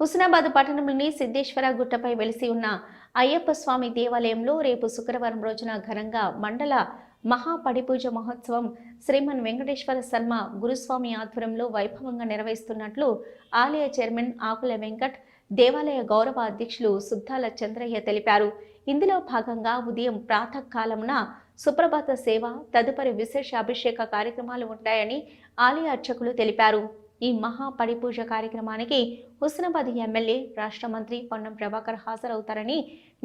హుస్నాబాద్ పట్టణంలోని సిద్ధేశ్వర గుట్టపై వెలిసి ఉన్న అయ్యప్ప స్వామి దేవాలయంలో రేపు శుక్రవారం రోజున ఘనంగా మండల మహాపడిపూజ మహోత్సవం శ్రీమన్ వెంకటేశ్వర శర్మ గురుస్వామి ఆధ్వర్యంలో వైభవంగా నిర్వహిస్తున్నట్లు ఆలయ చైర్మన్ ఆకుల వెంకట్ దేవాలయ గౌరవ అధ్యక్షులు సుద్దాల చంద్రయ్య తెలిపారు. ఇందులో భాగంగా ఉదయం ప్రాతకాలమున సుప్రభాత సేవ తదుపరి విశేష అభిషేక కార్యక్రమాలు ఉంటాయని ఆలయ అర్చకులు తెలిపారు. ఈ మహా పరిపూజ కార్యక్రమానికి హుస్నాబాద్ ఎమ్మెల్యే రాష్ట్ర మంత్రి పొన్నం ప్రభాకర్ హాజరవుతారని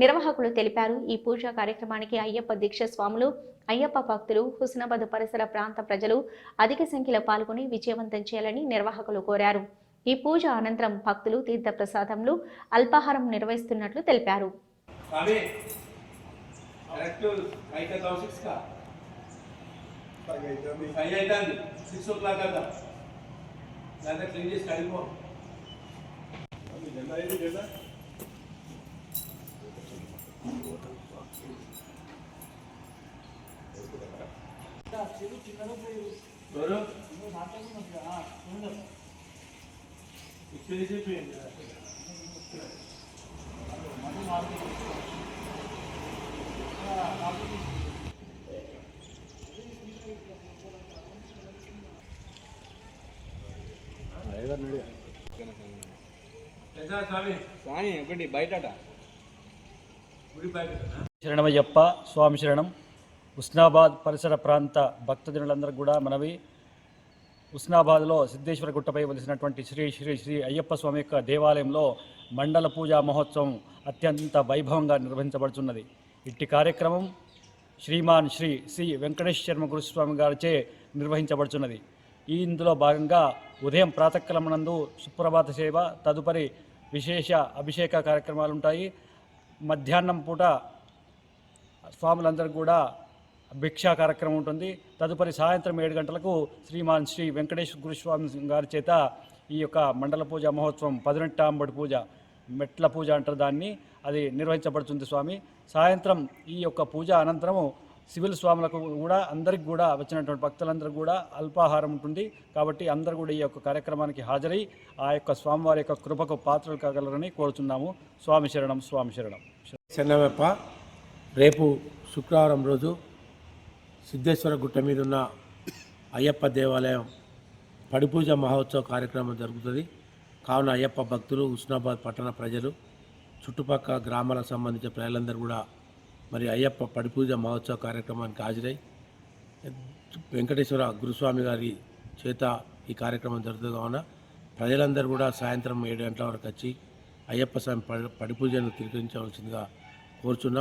నిర్వాహకులు తెలిపారు. ఈ పూజా కార్యక్రమానికి అయ్యప్ప దీక్ష స్వాములు అయ్యప్ప భక్తులు హుస్నాబాద్ పరిసర ప్రాంత ప్రజలు అధిక సంఖ్యలో పాల్గొని విజయవంతం చేయాలని నిర్వాహకులు కోరారు. ఈ పూజ అనంతరం భక్తులు తీర్థప్రసాదంలు అల్పాహారం నిర్వహిస్తున్నట్లు తెలిపారు. సిక్స్ సిక్స్ ఓ క్లాక్ కదా లేదా క్లీన్ చేసి కడిపో ఎవరు ఇక్కడ చెప్పేయండి ఎంత స్వామి ఒకటి గుడి బయట శరణమయ్యప్ప స్వామి శరణం. ఉస్నాబాద్ పరిసర ప్రాంత భక్తజనులందరూ కూడా మనవి. ఉస్నాబాద్లో సిద్ధేశ్వర గుట్టపై వెలిసినటువంటి శ్రీ శ్రీ శ్రీ అయ్యప్ప స్వామి యొక్క దేవాలయంలో మండల పూజా మహోత్సవం అత్యంత వైభవంగా నిర్వహించబడుతున్నది ఇట్టి కార్యక్రమం శ్రీమాన్ శ్రీ శ్రీ వెంకటేశ్వర్మ శర్మ గురుస్వామి గారిచే నిర్వహించబడుతున్నది ఈ ఇందులో భాగంగా ఉదయం ప్రాతకాలమునందు సుప్రభాత సేవ తదుపరి విశేష అభిషేక కార్యక్రమాలు ఉంటాయి మధ్యాహ్నం పూట స్వాములందరికీ కూడా భిక్షా కార్యక్రమం ఉంటుంది తదుపరి సాయంత్రం ఏడు గంటలకు శ్రీమాన్ శ్రీ వెంకటేశ్వర గురుస్వామి గారి చేత ఈ యొక్క మండల పూజ మహోత్సవం పదినెట్టాంబడి పూజ మెట్ల పూజ అంటారు దాన్ని. అది నిర్వహించబడుతుంది స్వామి. సాయంత్రం ఈ యొక్క పూజ అనంతరము సివిల్ స్వాములకు కూడా అందరికి కూడా వచ్చినటువంటి భక్తులందరూ కూడా అల్పాహారం ఉంటుంది. కాబట్టి అందరూ కూడా ఈ యొక్క కార్యక్రమానికి హాజరై ఆ యొక్క స్వామివారి యొక్క కృపకు పాత్రలు కాగలరని కోరుతున్నాము స్వామి శరణం స్వామి శరణం. చెన్నవెప్ప రేపు శుక్రవారం రోజు సిద్ధేశ్వర గుట్ట మీద ఉన్న అయ్యప్ప దేవాలయం పడిపూజ మహోత్సవ కార్యక్రమం జరుగుతుంది. కావున అయ్యప్ప భక్తులు ఉస్నాబాద్ పట్టణ ప్రజలు చుట్టుపక్కల గ్రామాలకు సంబంధించిన ప్రజలందరూ కూడా మరి అయ్యప్ప పడిపూజ మహోత్సవ కార్యక్రమానికి హాజరై వెంకటేశ్వర గురుస్వామి గారి చేత ఈ కార్యక్రమం జరుగుతుంది కావున ప్రజలందరూ కూడా సాయంత్రం ఏడు గంటల వరకు వచ్చి అయ్యప్ప స్వామి పడి పడిపూజను తిరిగించవలసిందిగా కోరుచున్నాం.